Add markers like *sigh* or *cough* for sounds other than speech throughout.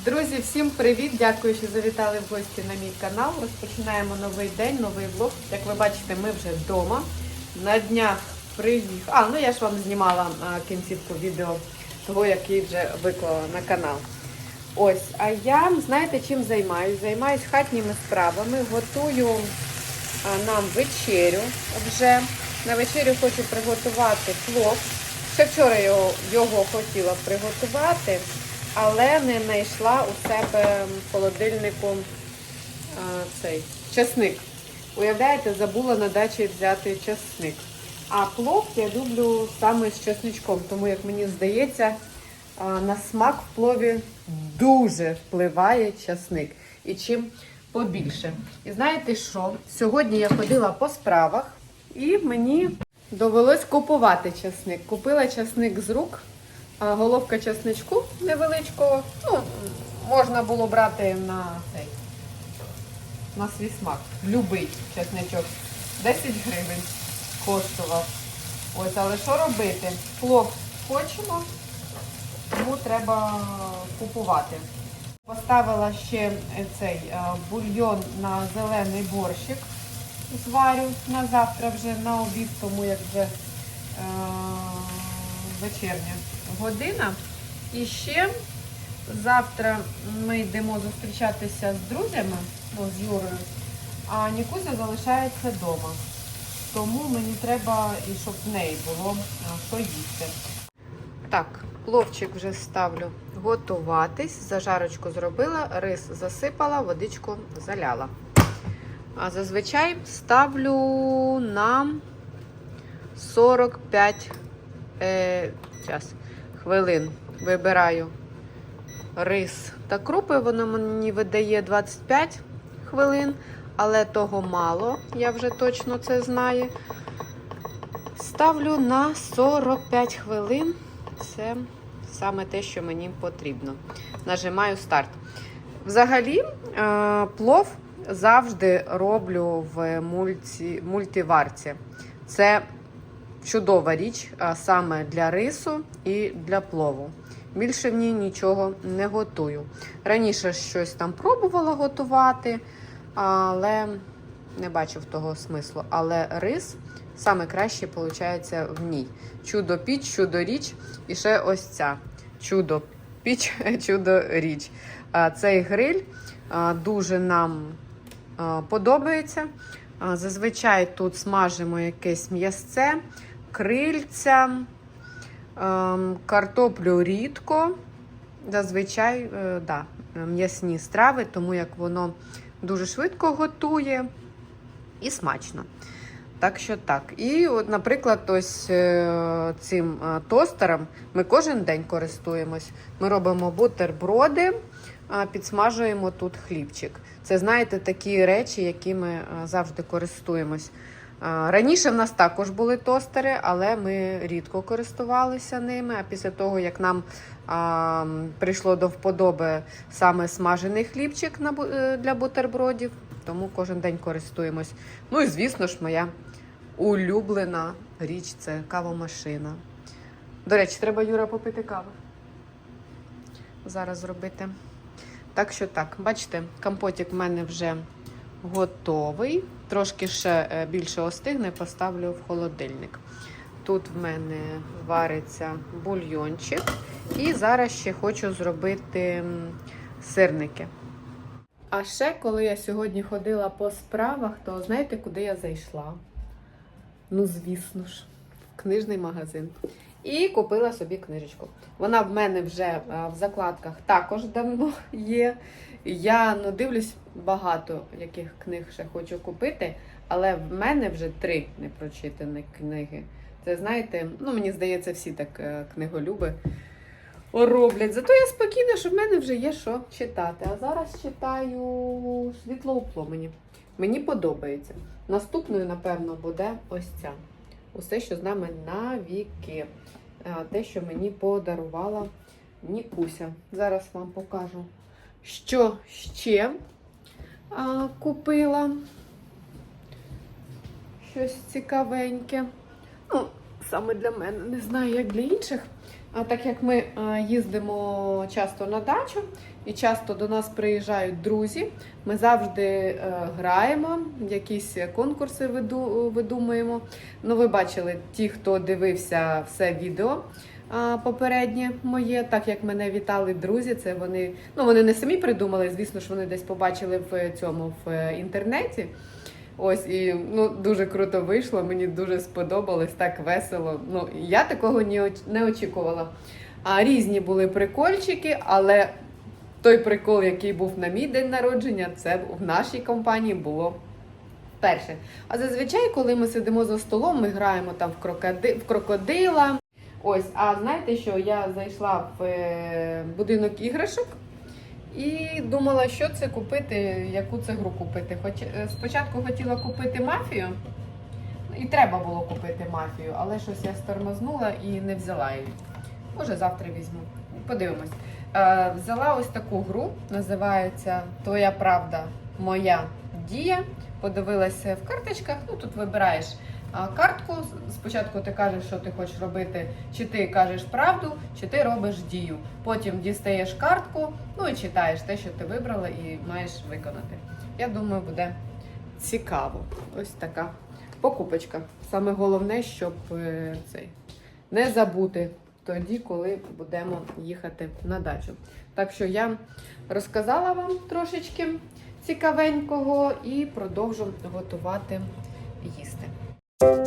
Друзі, всім привіт! Дякую, що завітали в гості на мій канал. Розпочинаємо новий день, новий влог. Як ви бачите, ми вже вдома. На днях приїхав. А, ну я ж вам знімала кінцівку відео того, який вже виклала на канал. Ось, а я, знаєте, чим займаюсь? Займаюсь хатніми справами, готую нам вечерю вже. На вечерю хочу приготувати плов. Ще вчора його, його хотіла приготувати, але не знайшла у себе в холодильнику а, цей часник. Уявляєте, забула на дачі взяти часник. А плов я люблю саме з чесничком, тому як мені здається, на смак в плові дуже впливає часник. І чим побільше. І знаєте що? Сьогодні я ходила по справах і мені довелось купувати часник. Купила часник з рук, головка часничку невеличкого. Ну, можна було брати на цей. На свій смак. Любий чесничок. 10 гривень коштував. Ось, але що робити? Плов хочемо, тому треба купувати. Поставила ще е, цей е, бульйон на зелений борщик. Зварю на завтра вже на обід, тому як вже е, вечірня година. І ще завтра ми йдемо зустрічатися з друзями, ну, з Юрою, а Нікуся залишається вдома. Тому мені треба і щоб в неї було що їсти. Так, пловчик вже ставлю готуватись. Зажарочку зробила, рис засипала, водичку заляла. А зазвичай ставлю на 45 е, час, хвилин. Вибираю рис та крупи. Воно мені видає 25 хвилин, але того мало, я вже точно це знаю. Ставлю на 45 хвилин. Це саме те, що мені потрібно. Нажимаю старт. Взагалі, е, плов завжди роблю в мульті, мультиварці. Це чудова річ саме для рису і для плову. Більше в ній нічого не готую. Раніше щось там пробувала готувати, але не бачив того смислу. Але рис саме краще виходить в ній. Чудо піч, чудо річ. І ще ось ця чудо піч, *laughs* чудо річ. Цей гриль дуже нам подобається. Зазвичай тут смажимо якесь м'ясце, крильця, ем, картоплю рідко. Зазвичай е, да, м'ясні страви, тому як воно дуже швидко готує і смачно. Так що так. І, от, наприклад, ось е, цим е, тостером ми кожен день користуємось. Ми робимо бутерброди, підсмажуємо тут хлібчик. Це, знаєте, такі речі, які ми завжди користуємось. Раніше в нас також були тостери, але ми рідко користувалися ними. А після того, як нам а, прийшло до вподоби саме смажений хлібчик е, для бутербродів, тому кожен день користуємось. Ну і звісно ж, моя улюблена річ це кавомашина. До речі, треба Юра попити кави. Зараз зробити. Так що так, бачите, компотик в мене вже готовий. Трошки ще е, більше остигне, поставлю в холодильник. Тут в мене вариться бульйончик. І зараз ще хочу зробити сирники. А ще, коли я сьогодні ходила по справах, то знаєте, куди я зайшла? Ну, звісно ж, в книжний магазин. І купила собі книжечку. Вона в мене вже е, в закладках також давно є. Я ну, дивлюсь багато яких книг ще хочу купити, але в мене вже три непрочитані книги. Це знаєте, ну мені здається, всі так е, книголюби роблять. Зато я спокійна, що в мене вже є що читати. А зараз читаю світло у пломені. Мені подобається. Наступною, напевно, буде ось ця. Усе, що з нами на віки. Те, що мені подарувала Нікуся. Зараз вам покажу, що ще а, купила. Щось цікавеньке. Ну, саме для мене, не знаю, як для інших. А так як ми е, їздимо часто на дачу і часто до нас приїжджають друзі, ми завжди е, граємо, якісь конкурси видумуємо. Ну, ви бачили, ті, хто дивився все відео попереднє моє, так як мене вітали друзі, це вони, ну вони не самі придумали, звісно ж, вони десь побачили в цьому в е, інтернеті. Ось і ну дуже круто вийшло. Мені дуже сподобалось, так весело. Ну я такого не, оч- не очікувала. А різні були прикольчики, але той прикол, який був на мій день народження, це в нашій компанії було перше. А зазвичай, коли ми сидимо за столом, ми граємо там в, крокоди... в крокодила. Ось, а знаєте, що я зайшла в е, будинок іграшок і думала, що це купити, яку це гру купити. Хоч е, спочатку хотіла купити мафію, і треба було купити мафію, але щось я стормознула і не взяла її. Може, завтра візьму. Подивимось. Е, взяла ось таку гру, називається Твоя правда, моя дія. Подивилася в карточках. Ну тут вибираєш картку. Спочатку ти кажеш, що ти хочеш робити, чи ти кажеш правду, чи ти робиш дію. Потім дістаєш картку, ну і читаєш те, що ти вибрала, і маєш виконати. Я думаю, буде цікаво. Ось така покупочка. Саме головне, щоб е, цей не забути тоді, коли будемо їхати на дачу. Так що я розказала вам трошечки цікавенького і продовжу готувати. Так,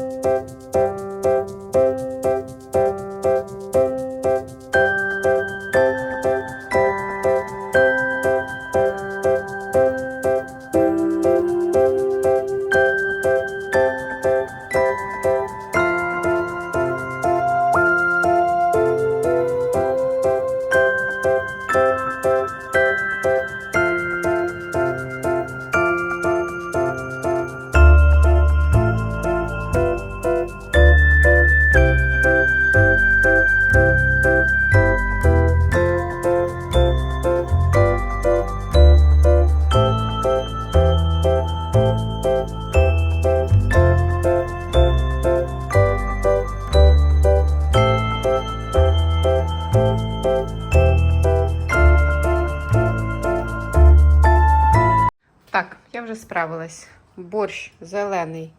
вже. Борщ зелений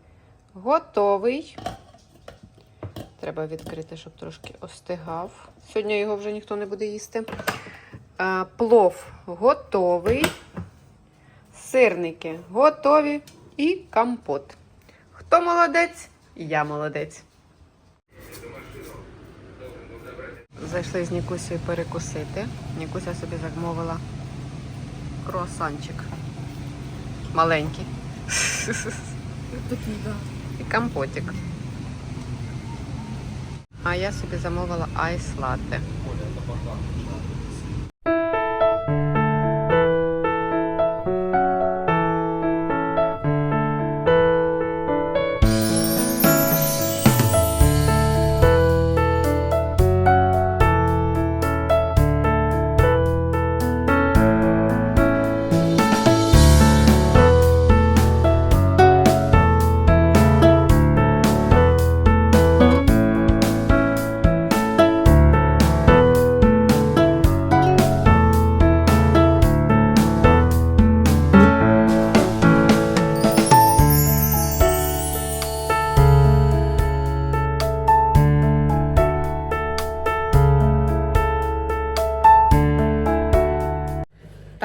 готовий. Треба відкрити, щоб трошки остигав. Сьогодні його вже ніхто не буде їсти. Плов готовий. Сирники готові. І компот. Хто молодець? Я молодець. Зайшли з Нікусею перекусити. Нікуся собі замовила круасанчик. Маленький. Такий, да. І компотик. А я собі замовила айс латте.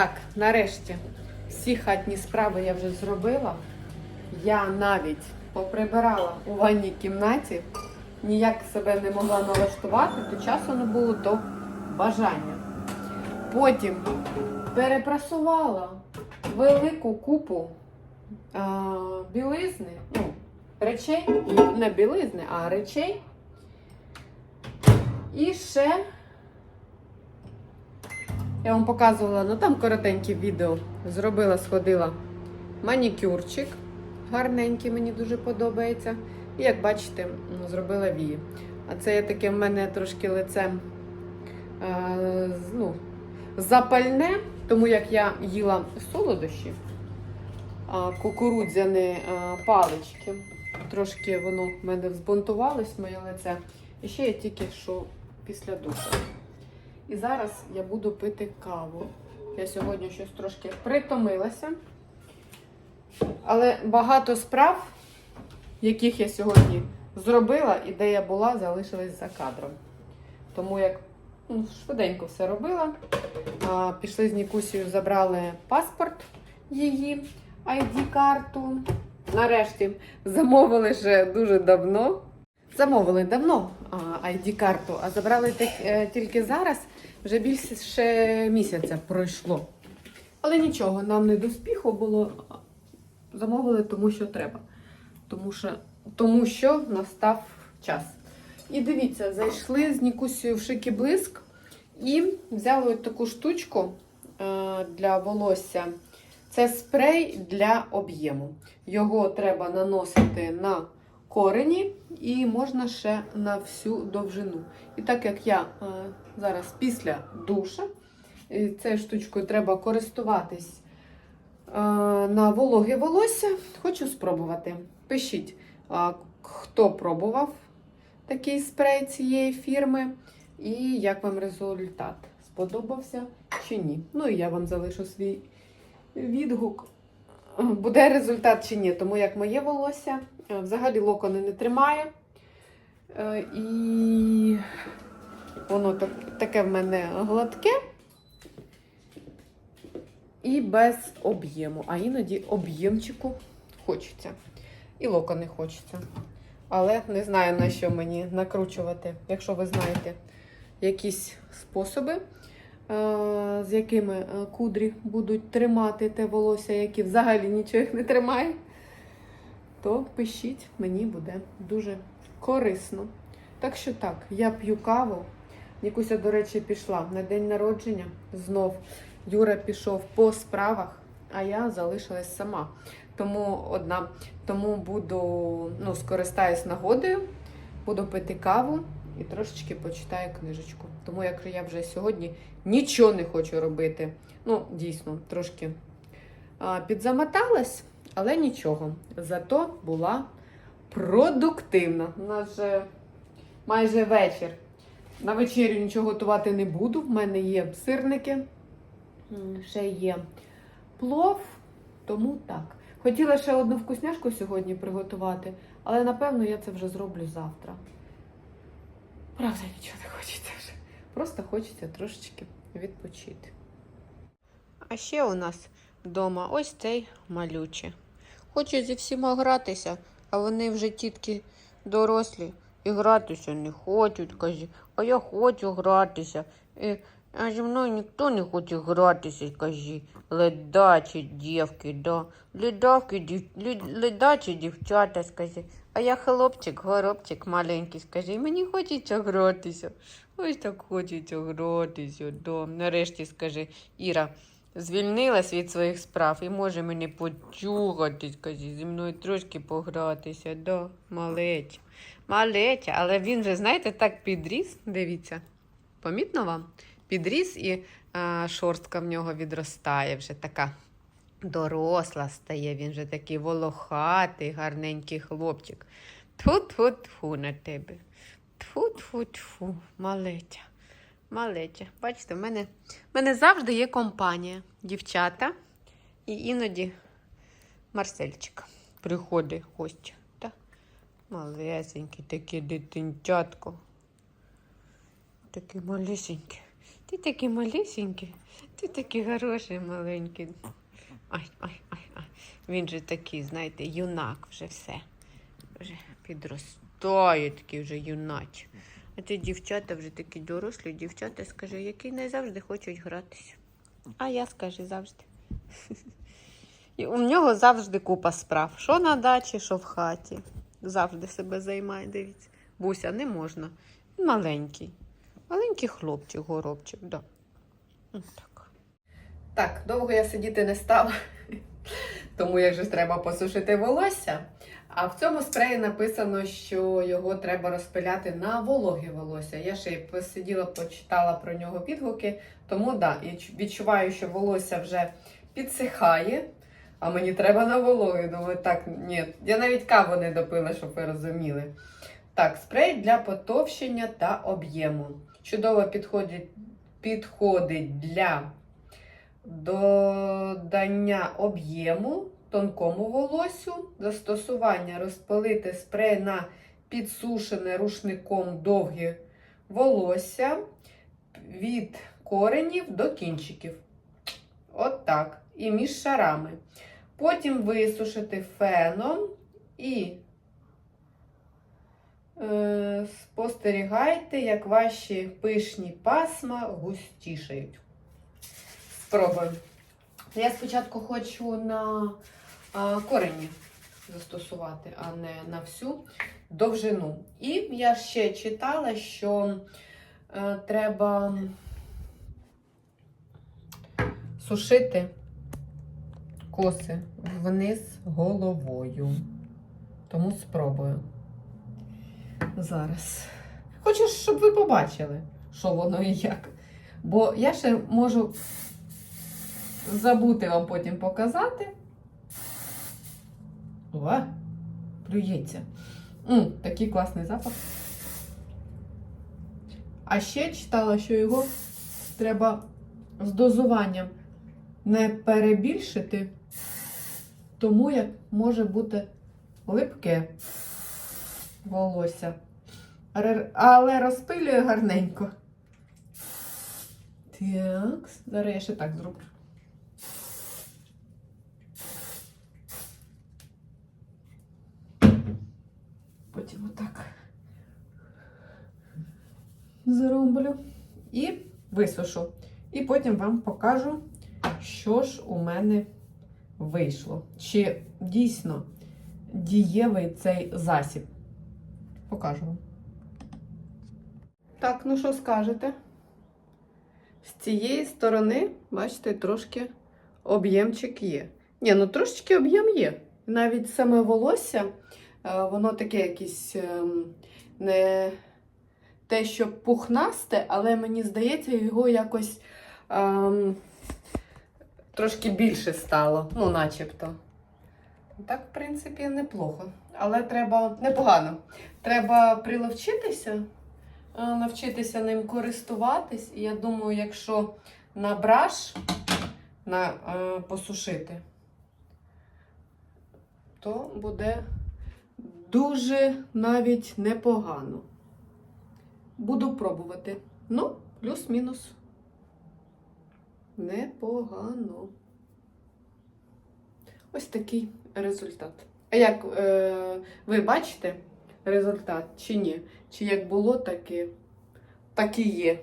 Так, нарешті всі хатні справи я вже зробила. Я навіть поприбирала у ванній кімнаті, ніяк себе не могла налаштувати, то часу не було до бажання. Потім перепрасувала велику купу а, білизни, ну, речей, не білизни, а речей. І ще я вам показувала, ну там коротеньке відео. Зробила, сходила манікюрчик. Гарненький, мені дуже подобається. І як бачите, ну, зробила вії. А це є таке в мене трошки лице е, ну, запальне, тому як я їла солодощі, кукурудзяні палички. Трошки воно в мене взбунтувалось, моє лице. І ще я тільки що після душу. І зараз я буду пити каву. Я сьогодні щось трошки притомилася. Але багато справ, яких я сьогодні зробила і де я була, залишились за кадром. Тому як ну, швиденько все робила. А, пішли з Нікусією, забрали паспорт її, ID-карту. Нарешті замовили вже дуже давно. Замовили давно ID-карту, а забрали е, тільки зараз. Вже більше місяця пройшло. Але нічого, нам не до спіху було. Замовили тому, що треба. Тому що, тому що настав час. І дивіться, зайшли з Нікусією в шики блиск і взяли от таку штучку е, для волосся. Це спрей для об'єму. Його треба наносити на корені і можна ще на всю довжину. І так як я е, зараз після душа, цією штучкою треба користуватись е, на вологе волосся, хочу спробувати. Пишіть, хто пробував такий спрей цієї фірми, і як вам результат? Сподобався чи ні? Ну і я вам залишу свій відгук. Буде результат чи ні, тому як моє волосся е, взагалі локони не тримає. Е, І воно так, таке в мене гладке і без об'єму. А іноді об'ємчику хочеться. І локони хочеться. Але не знаю, на що мені накручувати, якщо ви знаєте якісь способи, е, з якими е, кудрі будуть тримати те волосся, яке взагалі нічого їх не тримає, то пишіть, мені буде дуже корисно. Так що так, я п'ю каву. Нікуся, до речі, пішла на день народження. Знов Юра пішов по справах, а я залишилась сама. Тому одна. Тому буду, ну, скористаюсь нагодою, буду пити каву і трошечки почитаю книжечку. Тому як я вже сьогодні нічого не хочу робити. Ну, дійсно, трошки а, підзамоталась, але нічого. Зато була продуктивна. У нас вже майже вечір. На вечерю нічого готувати не буду. В мене є сирники, ще є плов, тому так. Хотіла ще одну вкусняшку сьогодні приготувати, але напевно я це вже зроблю завтра. Правда, нічого не хочеться вже. Просто хочеться трошечки відпочити. А ще у нас вдома ось цей малючий. Хоче зі всіма гратися, а вони вже тітки дорослі і гратися не хочуть, каже, а я хочу гратися. І, а зі мною ніхто не хоче гратися, каже. Ледачі дівки, да. Ледавки, дів... лед- ледачі дівчата, скажи. А я хлопчик, горобчик маленький, скажи, мені хочеться гратися. Ось так хочеться гратися, да. Нарешті скажи, Іра, звільнилась від своїх справ і може мені почухати, скажи, зі мною трошки погратися, да, малеча. Малеча, але він же, знаєте, так підріс, дивіться. Помітно вам? Підріс і а, шорстка в нього відростає вже така доросла стає, він вже такий волохатий, гарненький хлопчик. Тфу-тфу-тфу на тебе. Тфу-тфу-тфу, малеча. Малеча. Бачите, в мене, в мене завжди є компанія. Дівчата і іноді Марсельчик приходить гость. Та? Малесенький такий дитинчатко. Такий малесенький. Ти такий малесенький, ти такий хороший маленький. Ай, ай, ай, ай. Він же такий, знаєте, юнак вже все. Вже підростає такий вже юнач. А ті дівчата вже такі дорослі дівчата, скажи, які не завжди хочуть гратися. А я скажи завжди. І у нього завжди купа справ. Що на дачі, що в хаті. Завжди себе займає, дивіться. Буся не можна. Він маленький. Маленький хлопчик, горобчик, да. Так. Так, довго я сидіти не стала, *laughs* тому як же треба посушити волосся. А в цьому спреї написано, що його треба розпиляти на вологе волосся. Я ще й посиділа, почитала про нього відгуки, тому да, і відчуваю, що волосся вже підсихає, а мені треба на вологе. Думаю, так, ні, я навіть каву не допила, щоб ви розуміли. Так, спрей для потовщення та об'єму. Чудово підходить, підходить для додання об'єму тонкому волосю, застосування розпилити спрей на підсушене рушником довге волосся від коренів до кінчиків. От так. І між шарами. Потім висушити феном і е, спостерігайте, як ваші пишні пасма густішають. Спробуємо. Я спочатку хочу на корені застосувати, а не на всю довжину. І я ще читала, що е, треба сушити коси вниз головою. Тому спробую. Зараз. Хочу, щоб ви побачили, що воно і як. Бо я ще можу забути вам потім показати. О, плюється. М, такий класний запах. А ще читала, що його треба з дозуванням не перебільшити, тому як може бути липке волосся. Але розпилює гарненько. Так, зараз я ще так зроблю. Потім отак зроблю і висушу. І потім вам покажу, що ж у мене вийшло. Чи дійсно дієвий цей засіб. Покажу вам. Так, ну що скажете? З цієї сторони, бачите, трошки об'ємчик є. Ні, ну трошечки об'єм є. Навіть саме волосся, е, воно таке якесь ем, не те, що пухнасте, але мені здається, його якось ем, трошки більше стало. Ну, начебто. Так, в принципі, неплохо. Але треба непогано. Треба приловчитися, е, навчитися ним користуватись. І я думаю, якщо на браш на, е, посушити, то буде дуже навіть непогано. Буду пробувати. Ну, плюс-мінус. Непогано. Ось такий результат. А як е, ви бачите результат чи ні? Чи як було, так і, так і є.